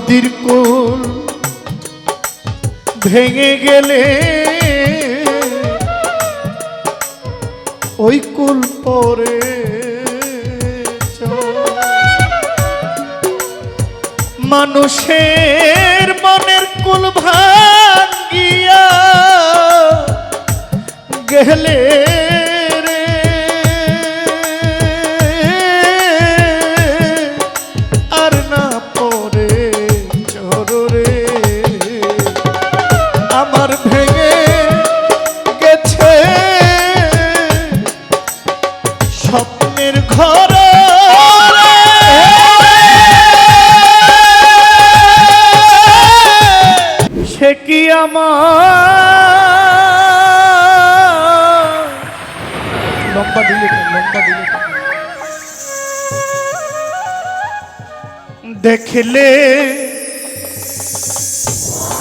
নদীর কুল ভেঙে গেলে ওই কুল পরে মানুষের মনের কুল ভাঙ্গিয়া গেলে দেখলে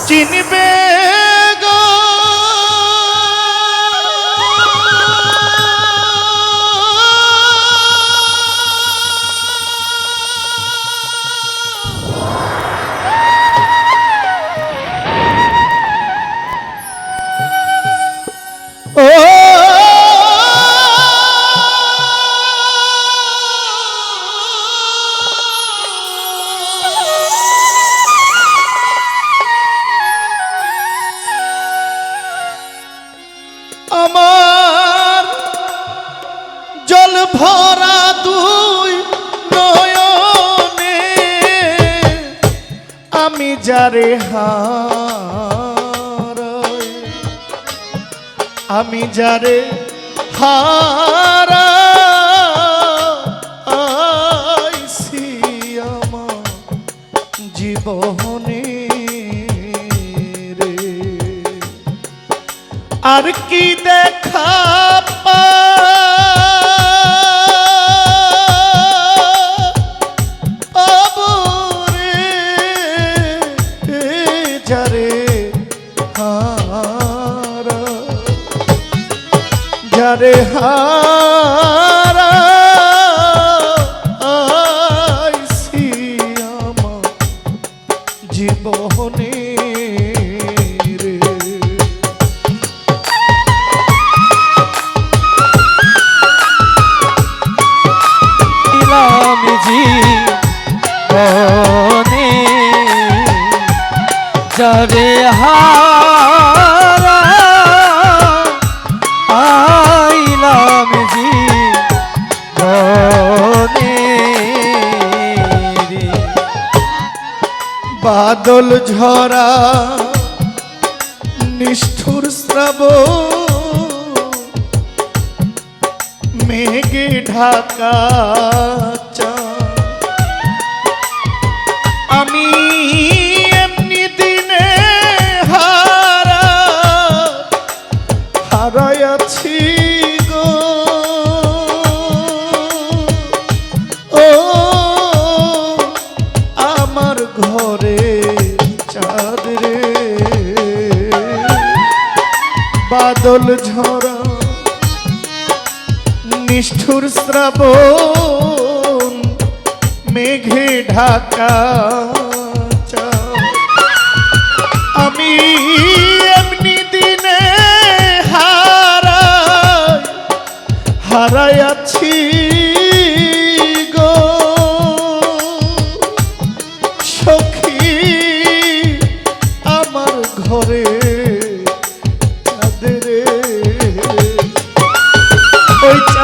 চিনবে জল ভরা দুই নয়নে। আমি যারে হারাই, আমি যারে আমার জীবনে রে। আর কি দেখা পাবো যারে হারা আইছি আমার জীবনে। বাদল ঝরা নিষ্ঠুর শ্রাব মেঘে ঢাকা চাঁদ। বাদল ঝরা নিষ্ঠুর শ্রাবণ মেঘে ঢাকা। আমি এমনি দিনে হারা হারাইয়াছি ওই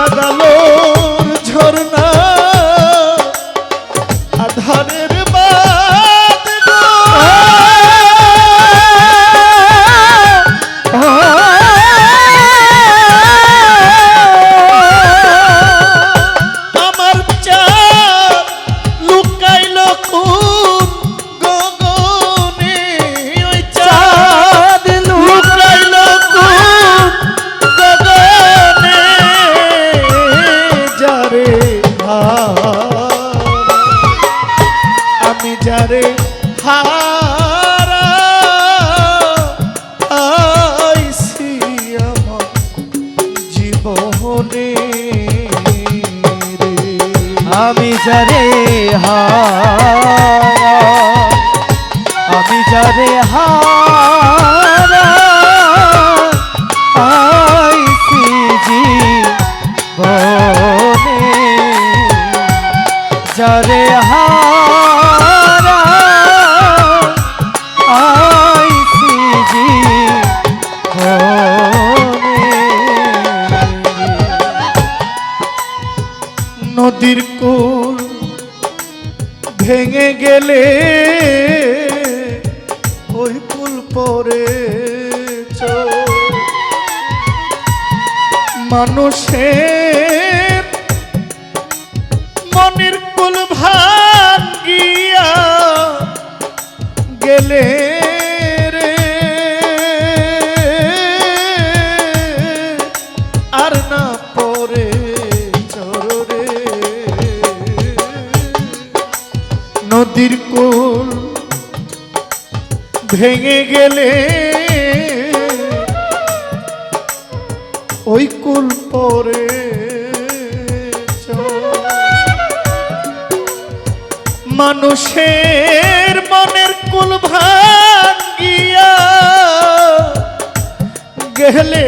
নদীর কোল ভেঙে গেলে ওই কুল পরে মানুষের ভেঙে গেলে ওই কুল পরে মানুষের মনের কুল ভাঙ্গিয়া গেলে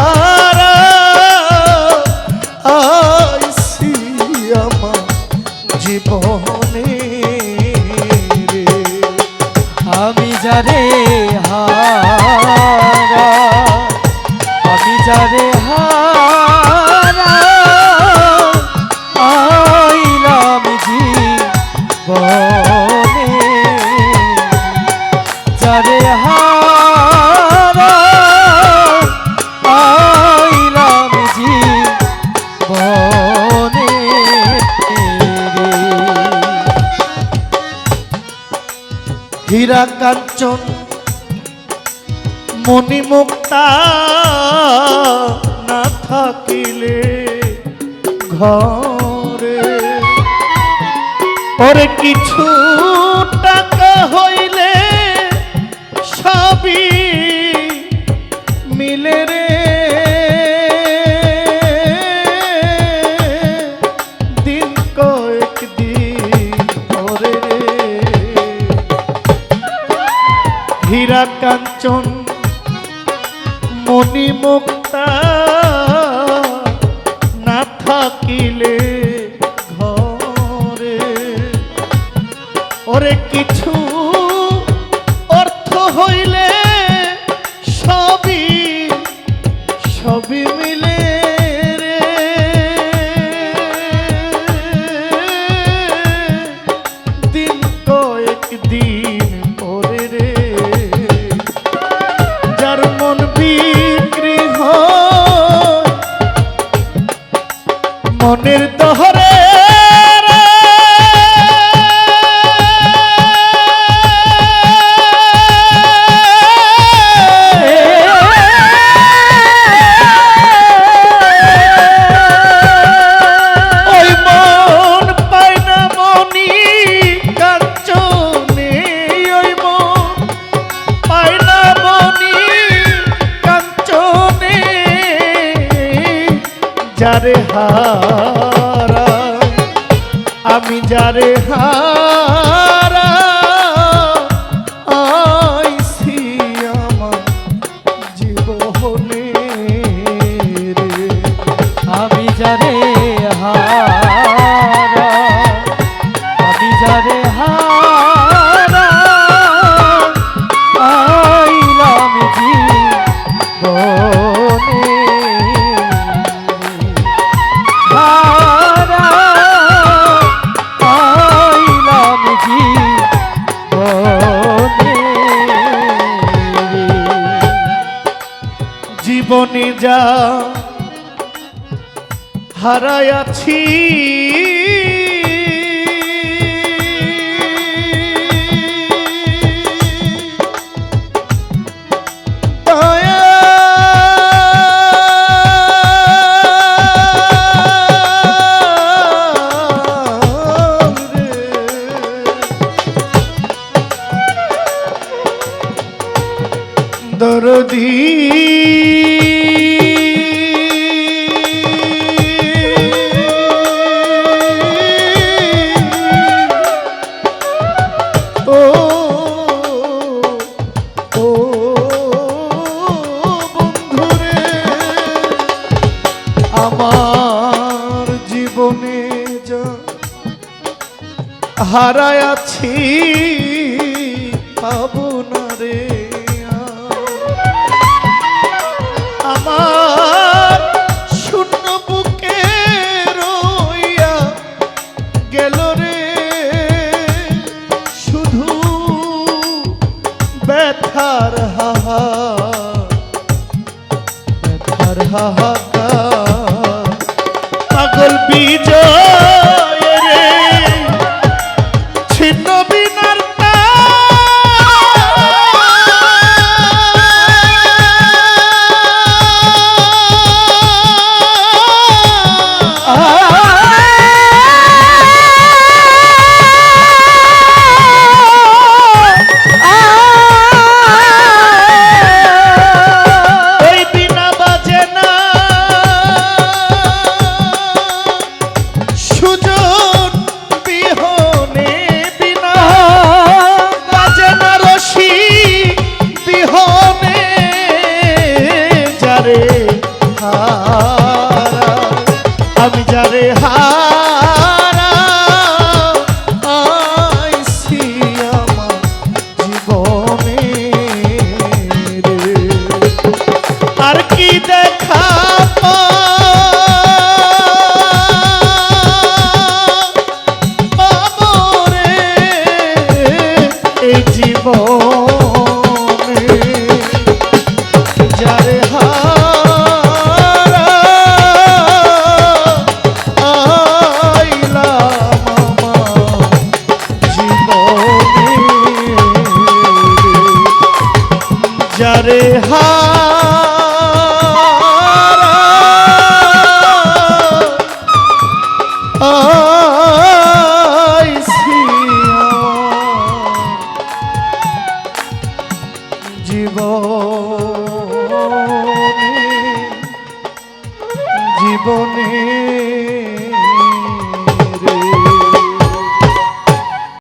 রাধা কাঞ্চন মণিমুক্তা না থাকিলে ঘরে পরে কিছু হীরা কাঞ্চন মণি মুক্তা না থাকিলে ঘরে। ওরে কিছু রে হা আছি হারায়